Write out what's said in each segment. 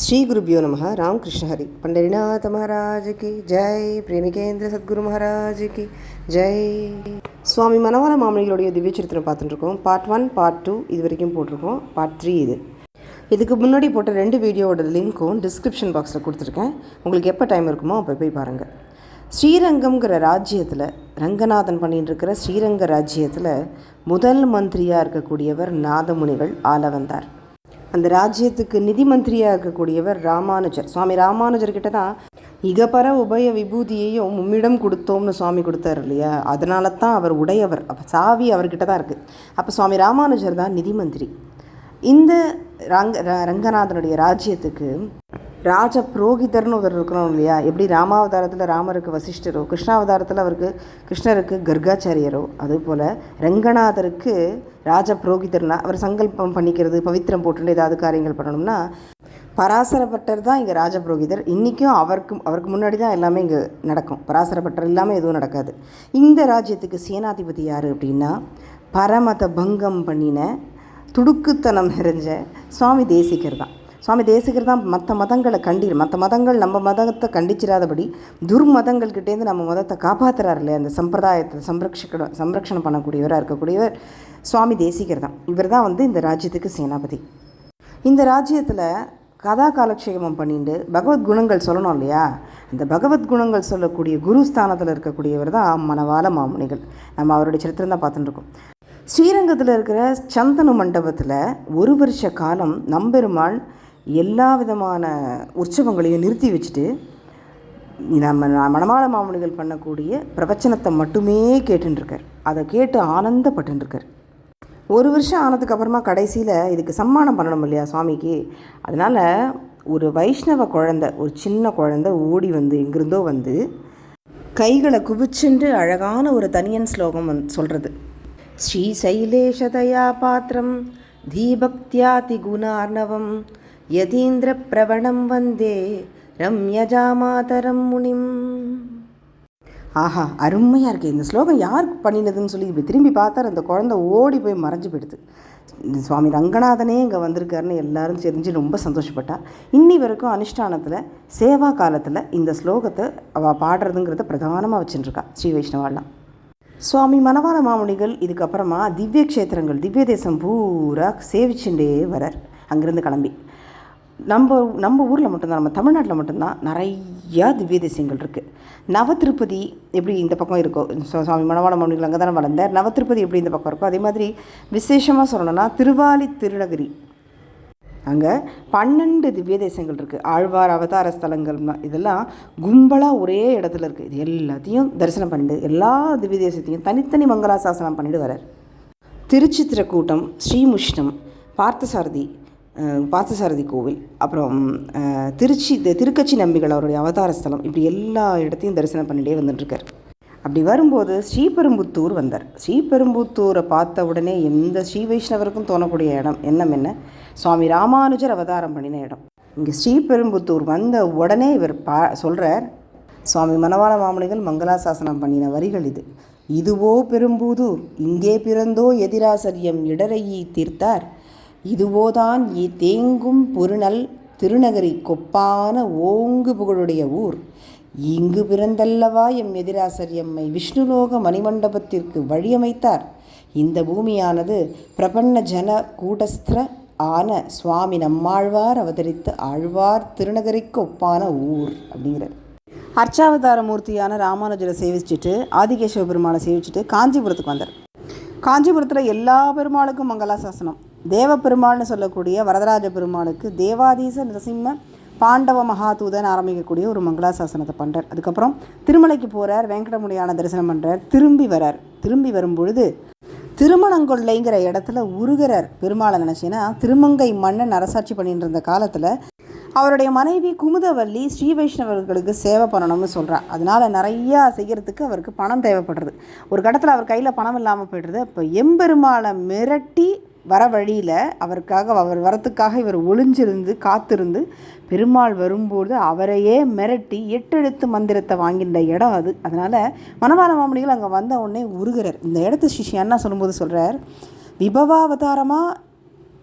శ్రీ గురుభ్యో నమ రామకృష్ణ హరి పండరినాథ మహారాజుకి జై பிரேமிகேந்திர சத்குரு மகாராஜுக்கு ஜெய் சுவாமி மனவாள மாமனிகளுடைய திவ்ய சரித்திரம் பார்த்துட்டுருக்கோம் பார்ட் ஒன் பார்ட் டூ இது வரைக்கும் போட்டிருக்கோம் பார்ட் த்ரீ இது இதுக்கு முன்னாடி போட்ட ரெண்டு வீடியோவோட லிங்க்கும் டிஸ்கிரிப்ஷன் பாக்ஸில் கொடுத்துருக்கேன் உங்களுக்கு எப்போ டைம் இருக்குமோ அப்போ போய் பாருங்கள் ஸ்ரீரங்கம்ங்கிற ராஜ்யத்தில் ரங்கநாதன் பண்ணிட்டு இருக்கிற ஸ்ரீரங்க ராஜ்யத்தில் முதல் மந்திரியாக இருக்கக்கூடியவர் நாதமுனிகள் ஆள வந்தார் அந்த ராஜ்யத்துக்கு நிதி மந்திரியாக இருக்கக்கூடியவர் ராமானுஜர். சுவாமி ராமானுஜர்கிட்ட தான் இகபர உபய விபூதியையும் உம்மிடம் கொடுத்தோம்னு சுவாமி கொடுத்தார் இல்லையா? அதனால தான் அவர் உடையவர். அப்போ சாவி அவர்கிட்ட தான் இருக்குது அப்போ சுவாமி ராமானுஜர் தான் நிதி மந்திரி. இந்த ரங்க ரங்கநாதனுடைய ராஜ்யத்துக்கு ராஜ புரோகிதர்னு ஒருத்தர் இருக்கணும் இல்லையா? எப்படி ராமாவதாரத்தில் ராமருக்கு வசிஷ்டரோ கிருஷ்ணாவதாரத்தில் அவருக்கு கிருஷ்ணருக்கு கர்காச்சாரியரோ அதுபோல் ரங்கநாதருக்கு ராஜ புரோகிதர்னா அவர் சங்கல்பம் பண்ணிக்கிறது பவித்திரம் போட்டு ஏதாவது காரியங்கள் பண்ணணும்னா பராசரப்பட்டர் தான் இங்கே ராஜபுரோகிதர். இன்றைக்கும் அவருக்கு அவருக்கு முன்னாடி தான் எல்லாமே இங்கே நடக்கும். பராசரப்பட்டர் இல்லாமல் எதுவும் நடக்காது. இந்த ராஜ்யத்துக்கு சேனாதிபதி யார் அப்படின்னா பரமத பங்கம் பண்ணின துடுக்குத்தனம் நிறைஞ்ச சுவாமி தேசிகர் தான். சுவாமி தேசிகர் தான் மற்ற மதங்களை கண்டி மற்ற மதங்கள் நம்ம மதத்தை கண்டிச்சிடாதபடி துர்மதங்கள்கிட்டேருந்து நம்ம மதத்தை காப்பாற்றுறாரு இல்லையா? அந்த சம்பிரதாயத்தை சம்ரக்ஷிக்க சம்ரக்ஷணம் பண்ணக்கூடியவராக இருக்கக்கூடியவர் சுவாமி தேசிகர் தான். இவர் தான் வந்து இந்த ராஜ்யத்துக்கு சேனாபதி. இந்த ராஜ்யத்தில் கதா காலக்ஷேபம் பண்ணிட்டு பகவத் குணங்கள் சொல்லணும் இல்லையா? அந்த பகவத் குணங்கள் சொல்லக்கூடிய குருஸ்தானத்தில் இருக்கக்கூடியவர் தான் மணவாள மாமுனிகள். நம்ம அவருடைய சரித்திரம் தான் பார்த்துட்டு இருக்கோம். ஸ்ரீரங்கத்தில் இருக்கிற சந்தன மண்டபத்தில் ஒரு வருஷ காலம் நம்பெருமாள் எல்லா விதமான உற்சவங்களையும் நிறுத்தி வச்சுட்டு நம்ம மணமாள மாமணிகள் பண்ணக்கூடிய பிரவச்சனத்தை மட்டுமே கேட்டுருக்கார் அதை கேட்டு ஆனந்தப்பட்டுருக்கார் ஒரு வருஷம் ஆனதுக்கு அப்புறமா கடைசியில் இதுக்கு சம்மானம் பண்ணணும் இல்லையா சுவாமிக்கு? அதனால் ஒரு வைஷ்ணவ குழந்தை ஒரு சின்ன குழந்தை ஓடி வந்து எங்கிருந்தோ வந்து கைகளை குவிச்சுண்டு அழகான ஒரு தனியன் ஸ்லோகம் வந்து சொல்கிறது ஸ்ரீ சைலேஷதயா பாத்திரம் தீபக்தியாதி குணார்ணவம் யதீந்திர பிரவணம் வந்தே ரம்யஜாமாதரம் முனிம். ஆஹா அருமையாக இருக்குது இந்த ஸ்லோகம் யார் பண்ணினதுன்னு சொல்லி இப்படி திரும்பி பார்த்தார் அந்த குழந்தை ஓடி போய் மறைஞ்சு போயிடுது. இந்த சுவாமி ரங்கநாதனே இங்கே வந்திருக்காருன்னு எல்லாரும் தெரிஞ்சு ரொம்ப சந்தோஷப்பட்டா. இன்னி வரைக்கும் அனுஷ்டானத்தில் சேவா காலத்தில் இந்த ஸ்லோகத்தை அவள் பாடுறதுங்கிறத பிரதானமாக வச்சுட்டுருக்கா ஸ்ரீ வைஷ்ணவாலாம். சுவாமி மனவாள மாமுனிகள் இதுக்கப்புறமா திவ்ய க்ஷேத்திரங்கள் திவ்ய தேசம் பூரா சேவிச்சுட்டே வரார். அங்கேருந்து கிளம்பி. நம்ம நம்ம ஊரில் மட்டும்தான் நம்ம தமிழ்நாட்டில் மட்டும்தான் நிறையா திவ்ய தேசியங்கள் இருக்குது நவ திருப்பதி எப்படி இந்த பக்கம் இருக்கோ சுவாமி மணவாள மாமுனிகள் அங்கே தானே வளர்ந்தார். நவ திருப்பதி எப்படி இந்த பக்கம் இருக்கோ அதே மாதிரி விசேஷமாக சொல்லணும்னா திருவாலி திருநகரி. அங்கே பன்னெண்டு திவ்ய தேசங்கள் இருக்குது ஆழ்வார் அவதார ஸ்தலங்கள்னா இதெல்லாம் கும்பலாக ஒரே இடத்துல இருக்குது இது எல்லாத்தையும் தரிசனம் பண்ணிட்டு எல்லா திவ்ய தேசத்தையும் தனித்தனி மங்களாசாசனம் பண்ணிட்டு வரார் திருச்சித்திரக்கூட்டம் ஸ்ரீமுஷ்ணம் பார்த்தசாரதி பார்த்தசாரதி கோவில் அப்புறம் திருச்சி திருக்கட்சி திருக்கச்சி நம்பிகள் அவருடைய அவதார ஸ்தலம் இப்படி எல்லா இடத்தையும் தரிசனம் பண்ணிட்டே வந்துட்டுருக்கார். அப்படி வரும்போது ஸ்ரீபெரும்புத்தூர் வந்தார். ஸ்ரீபெரும்புத்தூரை பார்த்த உடனே எந்த ஸ்ரீ வைஷ்ணவருக்கும் தோணக்கூடிய இடம் என்னம் என்ன? சுவாமி ராமானுஜர் அவதாரம் பண்ணின இடம். இங்கே ஸ்ரீபெரும்புத்தூர் வந்த உடனே இவர் பா சொல்கிறார் சுவாமி மணவாள மாமனிகள் மங்களாசாசனம் பண்ணின வரிகள் இது. இதுவோ பெரும்பூதூர் இங்கே பிறந்தோ எதிராசரியம் இடரையி தீர்த்தார். இதுவோதான் தேங்கும் பொருநல் திருநகரி கொப்பான ஓங்கு புகழுடைய ஊர். இங்கு பிறந்தல்லவா எம் எதிராசர் எம்மை விஷ்ணுலோக மணிமண்டபத்திற்கு வழியமைத்தார். இந்த பூமியானது பிரபன்ன ஜன கூடஸ்திர ஆன சுவாமி நம்மாழ்வார் அவதரித்த ஆழ்வார் திருநகரிக்கு ஒப்பான ஊர் அப்படிங்கிறார் அர்ச்சாவதார மூர்த்தியான ராமானுஜரை சேவிச்சுட்டு ஆதிகேஸ்வர பெருமானை சேவிச்சுட்டு காஞ்சிபுரத்துக்கு வந்தார். காஞ்சிபுரத்தில் எல்லா பெருமாளுக்கும் மங்களாசாசனம். தேவ பெருமாள்னு சொல்லக்கூடிய வரதராஜ பெருமாளுக்கு தேவாதீச நரசிம்ம பாண்டவ மகாதூதன் ஆரம்பிக்கக்கூடிய ஒரு மங்களாசாசனத்தை பண்ணுறார் அதுக்கப்புறம் திருமலைக்கு போகிறார் வெங்கடமுடியான தரிசனம் பண்ணுறார் திரும்பி வரார். திரும்பி வரும்பொழுது திருமணங்கொள்ளைங்கிற இடத்துல உருகிறார் பெருமாளை நினச்சின்னா திருமங்கை மன்னன் அரசாட்சி பண்ணிட்டு இருந்த காலத்தில் அவருடைய மனைவி குமுதவல்லி ஸ்ரீ வைஷ்ணவர்களுக்கு சேவை பண்ணணும்னு சொல்கிறார் அதனால் நிறையா செய்கிறதுக்கு அவருக்கு பணம் தேவைப்படுறது. ஒரு கடத்தில் அவர் கையில் பணம் இல்லாமல் போய்டுறது. அப்போ எம்பெருமாளை மிரட்டி வர வழியில் அவருக்காக அவர் வரத்துக்காக இவர் ஒளிஞ்சிருந்து காத்திருந்து பெருமாள் வரும்போது அவரையே மிரட்டி எட்டெழுத்து மந்திரத்தை வாங்கின்ற இடம் அது. அதனால் மணவாள மாமணிகள் அங்கே வந்த உடனே உருகிறார். இந்த இடத்து சிஷ்யம் என்ன சொல்லும்போது சொல்கிறார் விபவாவதாரமாக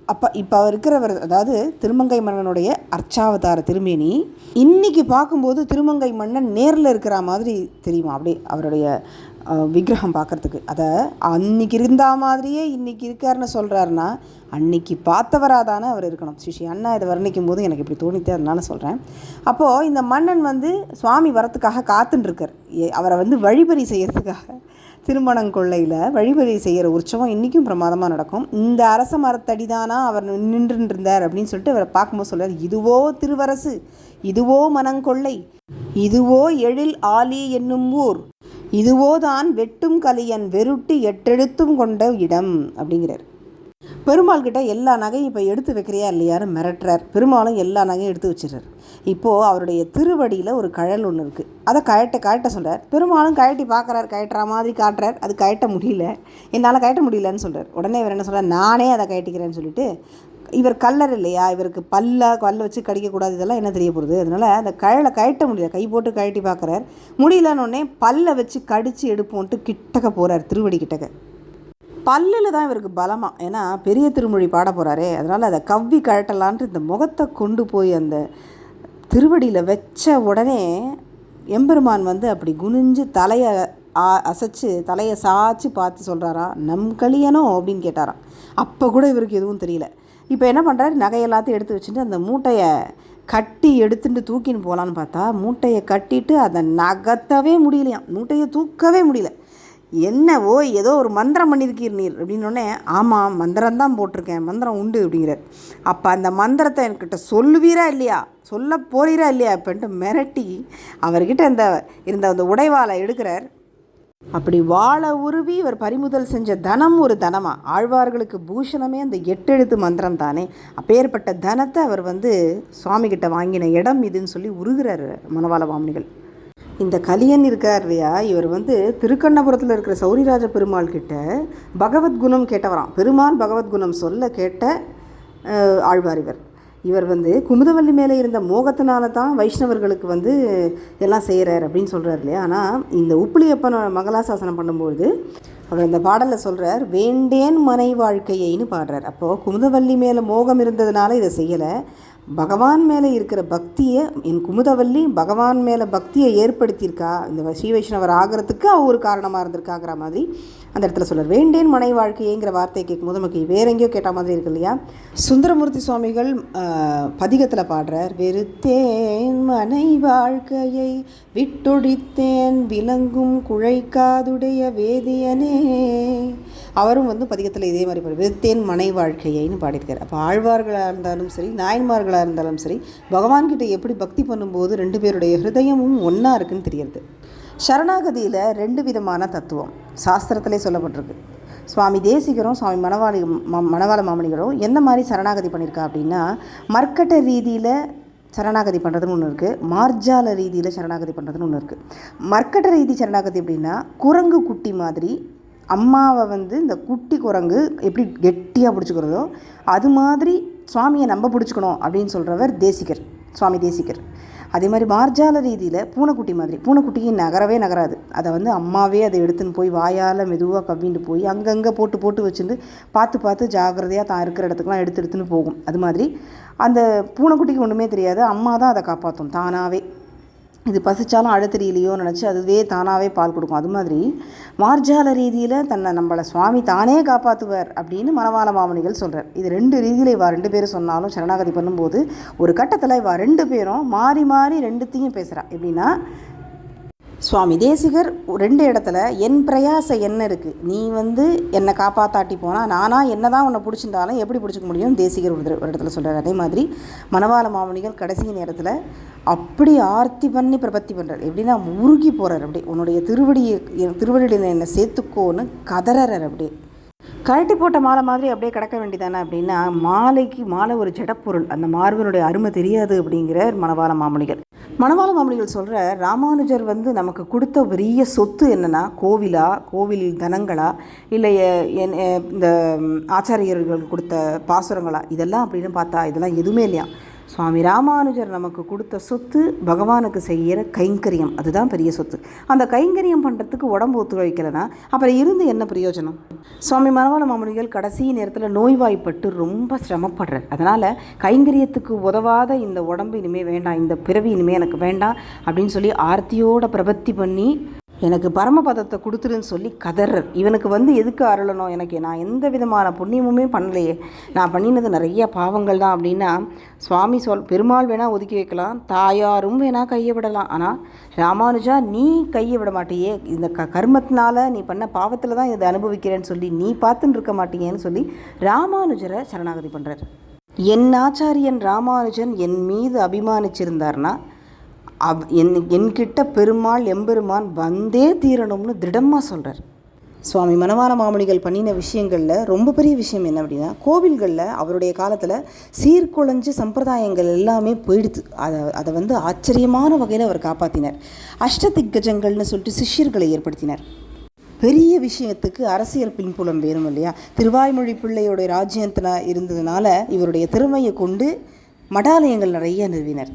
அப்போ இப்போ இருக்கிறவர் அதாவது திருமங்கை மன்னனுடைய அர்ச்சாவதார திருமேனி இன்றைக்கி பார்க்கும்போது திருமங்கை மன்னன் நேரில் இருக்கிற மாதிரி தெரியுமா? அப்படியே அவருடைய விக்கிரகம் பார்க்கறதுக்கு. அதை அன்னைக்கு இருந்தா மாதிரியே இன்றைக்கி இருக்காருன்னு சொல்கிறாருன்னா அன்னைக்கு பார்த்தவராக தானே அவர் இருக்கணும். ஸ்ரீ அண்ணா இதை வர்ணிக்கும் போது எனக்கு இப்படி தோணித்தே அதனால சொல்கிறேன் அப்போது இந்த மன்னன் வந்து சுவாமி வரத்துக்காக காத்துட்டுருக்கார் அவரை வந்து வழிபறி செய்யறதுக்காக. திருமணங்கொள்ளையில் வழிபறி செய்கிற உற்சவம் இன்றைக்கும் பிரமாதமாக நடக்கும். இந்த அரச மரத்தடி தானா அவர் நின்றுருந்தார் அப்படின்னு சொல்லிட்டு அவரை பார்க்கும்போது சொல்கிறார் இதுவோ திருவரசு இதுவோ மனங்கொள்ளை இதுவோ எழில் ஆலி என்னும் ஊர் இதுவோ தான் வெட்டும் கலியன் வெருட்டி எட்டெழுத்தும் கொண்ட இடம் அப்படிங்கிறார். பெருமாள் கிட்ட எல்லா நகையும் இப்போ எடுத்து வைக்கிறியா இல்லையான்னு மிரட்டுறார். பெருமாளும் எல்லா நகையும் எடுத்து வச்சிடுறார். இப்போது அவருடைய திருவடியில் ஒரு கழல் ஒன்று இருக்குது அதை கழட்ட கழட்ட சொல்கிறார் பெருமாளும் கழட்டி பார்க்குறார் கழட்டுற மாதிரி காட்டுறார். அது கழட்ட முடியல. என்னால் கழட்ட முடியலன்னு சொல்கிறார் உடனே இவர் என்ன சொல்கிறார் நானே அதை கழட்டிக்கிறேன்னு சொல்லிட்டு இவர் கல்லர் இல்லையா? இவருக்கு பல்ல கல்ல வச்சு கடிக்கக்கூடாது இதெல்லாம் என்ன தெரிய போகிறது அதனால் அந்த கழலை கழட்ட முடியல. கை போட்டு கழட்டி பார்க்குறார். முடியலன்னொடனே பல்லை வச்சு கடித்து எடுப்போன்ட்டு கிட்டக்க போகிறார் திருவடி கிட்டக்க. பல்லில் தான் இவருக்கு பலமாக ஏன்னா பெரிய திருமொழி பாட போகிறாரே அதனால் அதை கவ்வி கழட்டலான்ட்டு இந்த முகத்தை கொண்டு போய் அந்த திருவடியில் வச்ச உடனே எம்பெருமான் வந்து அப்படி குனிஞ்சு தலையை அசைச்சு தலையை சாய்ச்சி பார்த்து சொல்கிறாரா நம் கலியனோ அப்படின்னு கேட்டாராம். அப்போ கூட இவருக்கு எதுவும் தெரியல. இப்போ என்ன பண்ணுறாரு? நகை எல்லாத்தையும் எடுத்து வச்சுட்டு அந்த மூட்டையை கட்டி எடுத்துட்டு தூக்கின்னு போகலான்னு பார்த்தா மூட்டையை கட்டிட்டு அதை நகர்த்தவே முடியலையாம். மூட்டையை தூக்கவே முடியல. என்னவோ ஏதோ ஒரு மந்திரம் பண்ணியிருக்கீர் நீர் அப்படின்னோடனே ஆமாம் மந்திரம் தான் போட்டிருக்கேன் மந்திரம் உண்டு அப்படிங்கிறார். அப்போ அந்த மந்திரத்தை என்கிட்ட சொல்லுவீரா இல்லையா? சொல்ல போகிறீரா இல்லையா? அப்படின்ட்டு மிரட்டி அவர்கிட்ட அந்த இருந்த அந்த உடைவாளை எடுக்கிறார். அப்படி வாழ உருவி இவர் பறிமுதல் செஞ்ச தனம் ஒரு தனமா? ஆழ்வார்களுக்கு பூஷணமே அந்த எட்டெழுத்து மந்திரம் தானே. அப்பேற்பட்ட தனத்தை அவர் வந்து சுவாமி கிட்ட வாங்கின இடம் இதுன்னு சொல்லி உருகிறார் மணவாள வாமணிகள். இந்த கலியன் இருக்கார் இல்லையா இவர் வந்து திருக்கண்ணபுரத்தில் இருக்கிற சௌரிராஜ பெருமாள் கிட்ட பகவத்குணம் கேட்டவராம். பெருமான் பகவத்குணம் சொல்ல கேட்ட ஆழ்வார் இவர். இவர் வந்து குமுதவள்ளி மேலே இருந்த மோகத்தினால தான் வைஷ்ணவர்களுக்கு வந்து எல்லாம் செய்கிறார் அப்படின்னு சொல்கிறார் இல்லையா? ஆனால் இந்த உப்புளியப்பன் மங்களாசாசனம் பண்ணும்போது அவர் அந்த பாடலில் சொல்கிறார் வேண்டேன் மனை வாழ்க்கையைன்னு பாடுறார். அப்போது குமுதவள்ளி மேலே மோகம் இருந்ததுனால இதை செய்யலை. பகவான் மேலே இருக்கிற பக்தியை என் குமுதவல்லி பகவான் மேலே பக்தியை ஏற்படுத்தியிருக்கா? இந்த ஸ்ரீ வைஷ்ணவர் ஆகிறதுக்கு அவ ஒரு காரணமாக இருந்திருக்காங்கிற மாதிரி அந்த இடத்துல சொல்கிறார் வேண்டேன் மனை வாழ்க்கையேங்கிற வார்த்தையை கேட்கும்போது நமக்கு வேற எங்கேயோ கேட்ட மாதிரி இருக்கு இல்லையா? சுந்தரமூர்த்தி சுவாமிகள் பதிகத்தில் பாடுறார் வெறுத்தேன் மனை வாழ்க்கையை விட்டொழித்தேன் விளங்கும் குழைக்காதுடைய வேதியனே அவரும் வந்து பதிகத்தில் இதே மாதிரி பாடு வித்தேன் மனை வாழ்க்கையைன்னு பாடியிருக்கார். அப்போ ஆழ்வார்களாக இருந்தாலும் சரி நாயன்மார்களாக இருந்தாலும் சரி பகவான்கிட்ட எப்படி பக்தி பண்ணும்போது ரெண்டு பேருடைய ஹிருதயமும் ஒன்றா இருக்குன்னு தெரியுது சரணாகதியில் ரெண்டு விதமான தத்துவம் சாஸ்திரத்திலே சொல்லப்பட்டிருக்கு. சுவாமி தேசிகரும் சுவாமி மணவாளி மணவாள மாமணிகளும் எந்த மாதிரி சரணாகதி பண்ணியிருக்கா அப்படின்னா மர்க்கட்ட ரீதியில் சரணாகதி பண்ணுறதுன்னு ஒன்று இருக்குது மார்ஜால ரீதியில் சரணாகதி பண்ணுறதுன்னு ஒன்று இருக்குது மர்க்கட்ட ரீதி சரணாகதி அப்படின்னா குரங்கு குட்டி மாதிரி அம்மாவை வந்து இந்த குட்டி குரங்கு எப்படி கெட்டியாக பிடிச்சிக்கிறதோ அது மாதிரி சுவாமியை நம்ம பிடிச்சிக்கணும் அப்படின்னு சொல்கிறவர் தேசிகர் சுவாமி தேசிகர். அதே மாதிரி மார்ஜால ரீதியில் பூனைக்குட்டி மாதிரி பூனைக்குட்டிக்கு நகரவே நகராது. அதை வந்து அம்மாவே அதை எடுத்துன்னு போய் வாயால் மெதுவாக கவ்விண்டு போய் அங்கங்கே போட்டு போட்டு வச்சுட்டு பார்த்து பார்த்து ஜாக்கிரதையாக தான் இருக்கிற இடத்துக்குலாம் எடுத்து எடுத்துன்னு போகும். அது மாதிரி அந்த பூனைக்குட்டிக்கு ஒன்றுமே தெரியாது. அம்மா தான் அதை காப்பாற்றும் தானாகவே இது பசிச்சாலும் அழ தெரியலையோ நினச்சி அதுவே தானாகவே பால் கொடுக்கும். அது மாதிரி மார்ஜால ரீதியில் தன்னை நம்மளை சுவாமி தானே காப்பாற்றுவார் அப்படின்னு மணவாள மாமணிகள் சொல்கிறார் இது ரெண்டு ரீதியில் இவா ரெண்டு பேரும் சொன்னாலும் சரணாகதி பண்ணும்போது ஒரு கட்டத்தில் இவா ரெண்டு பேரும் மாறி மாறி ரெண்டுத்தையும் பேசுகிறா எப்படின்னா சுவாமி தேசிகர் ரெண்டு இடத்துல என் பிரயாசம் என்ன இருக்குது நீ வந்து என்னை காப்பாத்தாட்டி போனால் நானாக என்ன தான் உன்னை பிடிச்சிருந்தாலும் எப்படி பிடிச்சிக்க முடியும்? தேசிகர் ஒரு ஒரு இடத்துல சொல்கிறார் அதே மாதிரி மணவாள மாமணிகள் கடைசி நேரத்தில் அப்படி ஆர்த்தி பண்ணி பிரபத்தி பண்ணுறார் எப்படின்னா உருகி போகிறார் அப்படி உன்னுடைய திருவடியை என் திருவடியில் என்னை சேர்த்துக்கோன்னு கதறார் அப்படியே. கழட்டி போட்ட மாலை மாதிரி அப்படியே கிடக்க வேண்டியதானே அப்படின்னா மாலைக்கு மாலை ஒரு ஜடப்பொருள். அந்த மார்பனுடைய அருமை தெரியாது அப்படிங்கிற மணவாள மாமணிகள் மணவாள மாமணிகள் சொல்கிற ராமானுஜர் வந்து நமக்கு கொடுத்த பெரிய சொத்து என்னென்னா கோவிலா? கோவில் தனங்களா? இல்லை என்- இந்த ஆச்சாரியர்கள் கொடுத்த பாசுரங்களா? இதெல்லாம் அப்படின்னு பார்த்தா இதெல்லாம் எதுவுமே இல்லையா சுவாமி ராமானுஜர் நமக்கு கொடுத்த சொத்து பகவானுக்கு செய்கிற கைங்கரியம். அதுதான் பெரிய சொத்து. அந்த கைங்கரியம் பண்ணுறதுக்கு உடம்பு ஒத்துழைக்கலைன்னா அப்புறம் இருந்து என்ன பிரயோஜனம்? சுவாமி மனவாள மாமுனிகள் கடைசி நேரத்தில் நோய்வாய்ப்பட்டு ரொம்ப சிரமப்படுறார். அதனால் கைங்கரியத்துக்கு உதவாத இந்த உடம்பு இனிமேல் வேண்டாம் இந்த பிறவி இனிமேல் எனக்கு வேண்டாம் அப்படின்னு சொல்லி ஆர்த்தியோட பிரபத்தி பண்ணி எனக்கு பரமபதத்தை கொடுத்துருன்னு சொல்லி கதறர் இவனுக்கு வந்து எதுக்கு அருளணும் எனக்கு? நான் எந்த விதமான புண்ணியமுமே பண்ணலையே. நான் பண்ணினது நிறைய பாவங்கள் தான் அப்படின்னா சுவாமி சொல் பெருமாள் வேணால் ஒதுக்கி வைக்கலாம் தாயாரும் வேணால் கையை விடலாம். ஆனால் ராமானுஜா நீ கையை விட மாட்டியே. இந்த க கர்மத்தினால நீ பண்ண பாவத்தில் தான் இதை அனுபவிக்கிறேன்னு சொல்லி நீ பார்த்துன்னு இருக்க மாட்டீங்கன்னு சொல்லி ராமானுஜரை சரணாகதி பண்ணுறார் என் ஆச்சாரியன் ராமானுஜன் என் மீது அபிமானிச்சிருந்தார்னா அவ் என் என்கிட்ட பெருமாள் எம்பெருமான் வந்தே தீரணும்னு திடமாக சொல்கிறார் சுவாமி மனவார மாமணிகள் பண்ணின விஷயங்களில் ரொம்ப பெரிய விஷயம் என்ன அப்படின்னா கோவில்களில் அவருடைய காலத்தில் சீர்குலைஞ்சு சம்பிரதாயங்கள் எல்லாமே போயிடுது அதை அதை வந்து ஆச்சரியமான வகையில் அவர் காப்பாற்றினார் அஷ்டதிக்கஜங்கள்னு சொல்லிட்டு சிஷ்யர்களை ஏற்படுத்தினார். பெரிய விஷயத்துக்கு அரசியல் பின்புலம் வேணும் இல்லையா? திருவாய்மொழி பிள்ளையோடைய ராஜ்யத்தில் இருந்ததுனால இவருடைய திறமையை கொண்டு மடாலயங்கள் நிறைய நிறுவினர்.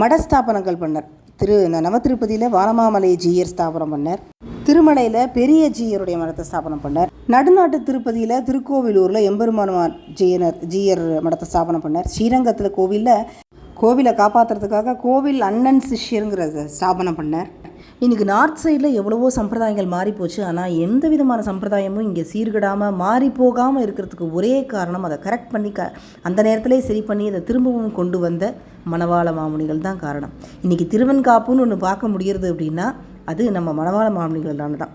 மடஸ்தாபனங்கள் பண்ணார். திரு நவ திருப்பதியில் வானமாமலை ஜீயர் ஸ்தாபனம் பண்ணார். திருமலையில் பெரிய ஜீயருடைய மடத்தை ஸ்தாபனம் பண்ணார். நடுநாட்டு திருப்பதியில் திருக்கோவிலூரில் எம்பெருமானுமார் ஜீயனர் ஜீயர் மடத்தை ஸ்தாபனம் பண்ணார். ஸ்ரீரங்கத்தில் கோவிலில் கோவிலை காப்பாற்றுறதுக்காக கோவில் அண்ணன் சிஷ்யருங்கிற ஸ்தாபனம் பண்ணார். இன்றைக்கி நார்த் சைடில் எவ்வளவோ சம்பிரதாயங்கள் மாறிப்போச்சு ஆனால் எந்த விதமான சம்பிரதாயமும் இங்கே சீர்கிடாமல் மாறி போகாமல் இருக்கிறதுக்கு ஒரே காரணம் அதை கரெக்ட் பண்ணி க அந்த நேரத்திலே சரி பண்ணி அதை திரும்பவும் கொண்டு வந்த மணவாள மாமுனிகள் தான் காரணம். இன்றைக்கி திருவெண்காப்புன்னு ஒன்று பார்க்க முடிகிறது அப்படின்னா அது நம்ம மணவாள மாமுனிகளான தான்.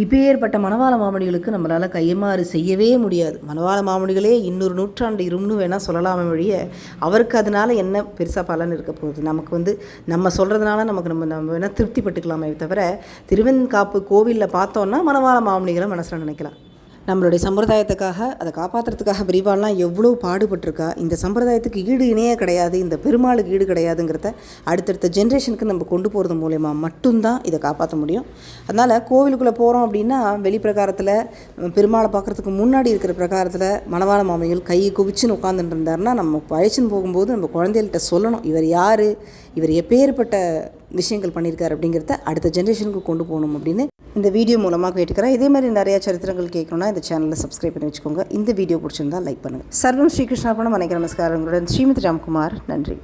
இப்பேற்பட்ட மணவாள மாமணிகளுக்கு நம்மளால் கையமாறு செய்யவே முடியாது. மணவாள மாமணிகளே இன்னொரு நூற்றாண்டு இரும்னு வேணால் சொல்லலாமே வழிய அவருக்கு அதனால் என்ன பெருசாக பலன் இருக்க போகுது? நமக்கு வந்து நம்ம சொல்கிறதுனால நமக்கு நம்ம நம்ம வேணால் திருப்திப்பட்டுக்கலாமே தவிர திருவெண்காப்பு கோவிலில் பார்த்தோன்னா மணவாள மாமணிகளை மனசில் நினைக்கலாம். நம்மளுடைய சம்பிரதாயத்துக்காக அதை காப்பாற்றுறதுக்காக பெரியவாள்லாம் எவ்வளோ பாடுபட்டிருக்கா? இந்த சம்பிரதாயத்துக்கு ஈடு இணையே கிடையாது இந்த பெருமாளுக்கு ஈடு கிடையாதுங்கிறத அடுத்தடுத்த ஜென்ரேஷனுக்கு நம்ம கொண்டு போகிறது மூலயமா மட்டும்தான் இதை காப்பாற்ற முடியும். அதனால் கோவிலுக்குள்ளே போகிறோம் அப்படின்னா வெளிப்பிரகாரத்தில் பெருமாளை பார்க்குறதுக்கு முன்னாடி இருக்கிற பிரகாரத்தில் மணவாள மாமிகள் கையை குவிச்சுன்னு உட்காந்துட்டு இருந்தாருன்னா நம்ம பழிச்சுன்னு போகும்போது நம்ம குழந்தைகள்கிட்ட சொல்லணும் இவர் யார்? இவர் எப்பேற்பட்ட விஷயங்கள் பண்ணியிருக்காரு அப்படிங்கிறத அடுத்த ஜென்ரேஷனுக்கு கொண்டு போகணும் அப்படின்னு இந்த வீடியோ மூலமாக கேட்டுக்கிறேன். இதே மாதிரி நிறையா சரித்திரங்கள் கேட்கணும்னா இந்த சேனலை சப்ஸ்கிரைப் பண்ணி வச்சுக்கோங்க. இந்த வீடியோ பிடிச்சிருந்தா லைக் பண்ணுங்கள் சர்வம் ஸ்ரீகிருஷ்ணாபணம் அனைக்கு நமஸ்காரங்களுடன். ஸ்ரீமதி ராம்குமார். நன்றி.